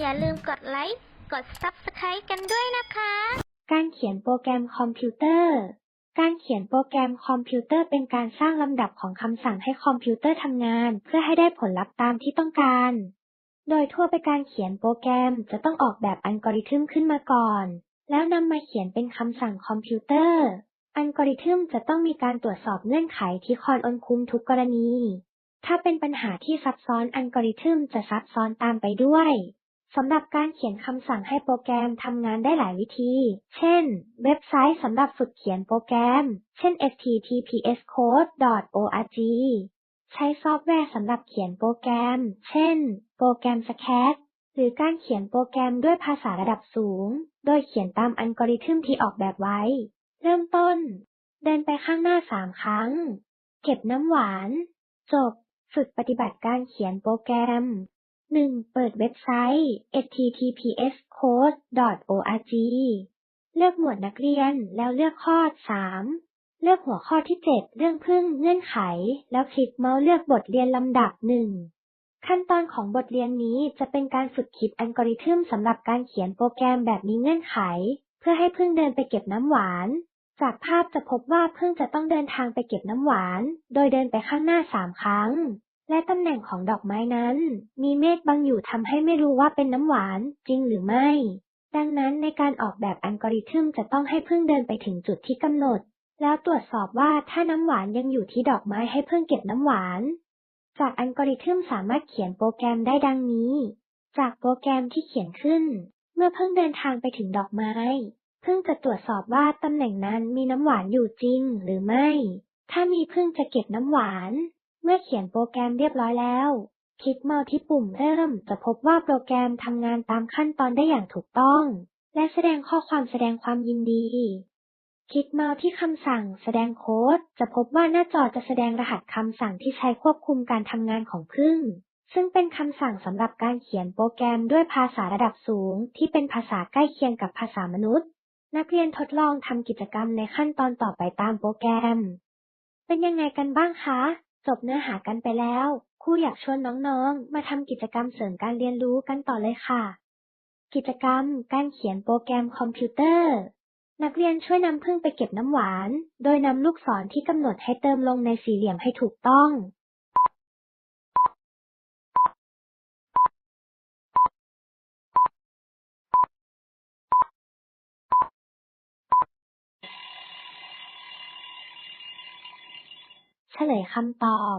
อย่าลืมกดไลค์ กด Subscribe กันด้วยนะคะ การเขียนโปรแกรมคอมพิวเตอร์ การเขียนโปรแกรมคอมพิวเตอร์เป็นการสร้างลำดับของคำสั่งให้คอมพิวเตอร์ทำงาน เพื่อให้ได้ผลลัพธ์ตามที่ต้องการ โดยทั่วไปการเขียนโปรแกรมจะต้องออกแบบอัลกอริทึมขึ้นมาก่อน แล้วนำมาเขียนเป็นคำสั่งคอมพิวเตอร์อัลกอริทึมจะต้องมีการตรวจสอบเงื่อนไขที่คอยอนคุมทุกกรณี ถ้าเป็นปัญหาที่ซับซ้อนอัลกอริทึมจะซับซ้อนตามไปด้วย สำหรับการเขียนคำสั่งให้โปรแกรมทำงานได้หลายวิธี เช่น เว็บไซต์สำหรับฝึกเขียนโปรแกรม เช่น httpscode.org ใช้ซอฟต์แวร์สำหรับเขียนโปรแกรม เช่น โปรแกรม SCAD หรือการเขียนโปรแกรมด้วยภาษาระดับสูง โดยเขียนตามอัลกอริทึมที่ออกแบบไว้ เริ่มต้น เดินไปข้างหน้า 3 ครั้ง เก็บน้ำหวาน จบ ฝึกปฏิบัติการเขียนโปรแกรม 1. เปิดเว็บไซต์ httpscode.org เลือกหมวดนักเรียนแล้วเลือกข้อ 3 เลือกหัวข้อที่ 7 เรื่องพึ่งเงื่อนไข แล้วคลิกเมาส์เลือกบทเรียนลำดับ 1 ขั้นตอนของบทเรียนนี้จะเป็นการฝึกคิดอัลกอริทึมสำหรับการเขียนโปรแกรมแบบมีเงื่อนไข เพื่อให้พึ่งเดินไปเก็บน้ำหวาน จากภาพจะพบว่าพึ่งจะต้องเดินทางไปเก็บน้ำหวาน โดยเดินไปข้างหน้า 3 ครั้ง และตำแหน่งของดอกไม้นั้น มีเมฆบังอยู่ทำให้ไม่รู้ว่าเป็นน้ำหวานจริงหรือไม่ ดังนั้นในการออกแบบอัลกอริทึมจะต้องให้พึ่งเดินไปถึงจุดที่กำหนด แล้วตรวจสอบว่าถ้าน้ำหวานยังอยู่ที่ดอกไม้ให้พึ่งเก็บน้ำหวาน จากอัลกอริทึมสามารถเขียนโปรแกรมได้ดังนี้ จากโปรแกรมที่เขียนขึ้น เมื่อพึ่งเดินทางไปถึงดอกไม้พึ่งจะตรวจสอบว่าตำแหน่งนั้นมีน้ำหวานอยู่จริงหรือไม่ ถ้ามีพึ่งจะเก็บน้ำหวาน เมื่อเขียนโปรแกรมเรียบร้อยแล้ว คลิกเมาส์ที่ปุ่มเริ่มจะพบว่าโปรแกรมทำงานตามขั้นตอนได้อย่างถูกต้อง และแสดงข้อความแสดงความยินดี คลิกเมาส์ที่คำสั่งแสดงโค้ด จะพบว่าหน้าจอจะแสดงรหัสคำสั่งที่ใช้ควบคุมการทำงานของพึ่ง ซึ่งเป็นคำสั่งสำหรับการเขียนโปรแกรมด้วยภาษาระดับสูง ที่เป็นภาษาใกล้เคียงกับภาษามนุษย์ นักเรียนทดลองทำกิจกรรมในขั้นตอนต่อไปตามโปรแกรม เป็นยังไงกันบ้างคะ จบเนื้อหากันไปแล้วครูอยากชวนน้องๆ มาทำกิจกรรมเสริมการเรียนรู้กันต่อเลยค่ะ กิจกรรมการเขียนโปรแกรมคอมพิวเตอร์ นักเรียนช่วยนำพึ่งไปเก็บน้ำหวาน โดยนำลูกศรที่กำหนดให้เติมลงในสี่เหลี่ยมให้ถูกต้อง เฉลยคำตอบ